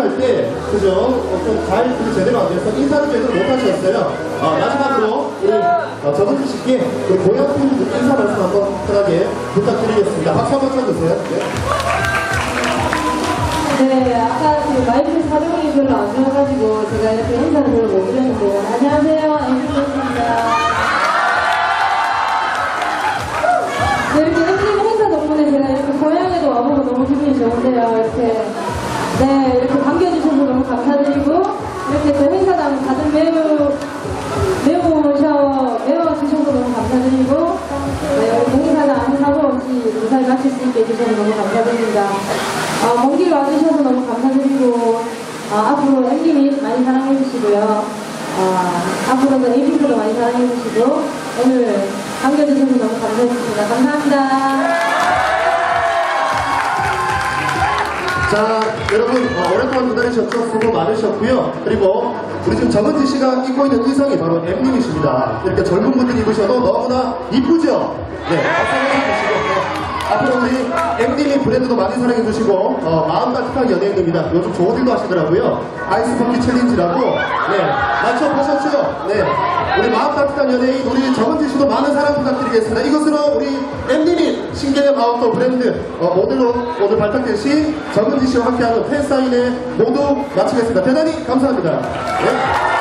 할 때, 그죠? 어, 좀 잘, 그 제대로 안 돼서 인사를 제대로 못 하셨어요. 어, 마지막으로, 우리, 어, 정은주 씨께 그 고향팀 인사 말씀 한번 편하게 부탁드리겠습니다. 박수 한번 쳐주세요. 네. 네, 아까 그 마이크 사정이 별로 안 좋아가지고 제가 이렇게 인사를 별로 못 드렸는데요. 안녕하세요, 엠비입니다. 네, 이렇게 엠비 행사 덕분에 제가 이렇게 고향에도 와보고 너무 기분이 좋은데요. 이렇게 네, 이렇게 반겨주셔서 너무 감사드리고 이렇게 또 행사장 다들 매우 매우 모셔 매워 주셔서 너무 감사드리고 네, 이렇게 행사장 아무 사고 없이 무사히 마칠 수 있게 해주셔서 너무 감사드립니다. 어, 먼길 와주셔서 너무 감사드리고 어, 앞으로 엠님이 많이 사랑해주시고요. 어, 앞으로도 에이핑크도 많이 사랑해주시고 오늘 반겨주셔서 너무 감사했습니다. 감사합니다. 자, 여러분, 어, 오랫동안 기다리셨죠? 수고 많으셨고요. 그리고 우리 지금 정은지 씨가 입고 있는 의상이 바로 엠님이십니다. 이렇게 젊은 분들이 입으셔도 너무나 이쁘죠? 네, 박수 한번 주시고. 네. 앞으로 우리 엠님이 브랜드도 많이 사랑해주시고, 어, 마음 따뜻한 연예인입니다. 요즘 좋은 일도 하시더라고요. 아이스버킷 챌린지라고. 네, 맞춰보셨죠? 네. 우리 마음 따뜻한 연예인, 우리 정은지 씨도 많은 사랑 부탁드리겠습니다. 이것으로 우리 엠님이 신개념 아웃도어 브랜드 어, 오늘 발탁된 시 정은지 씨와 함께하는 팬사인회 모두 마치겠습니다. 대단히 감사합니다. 네.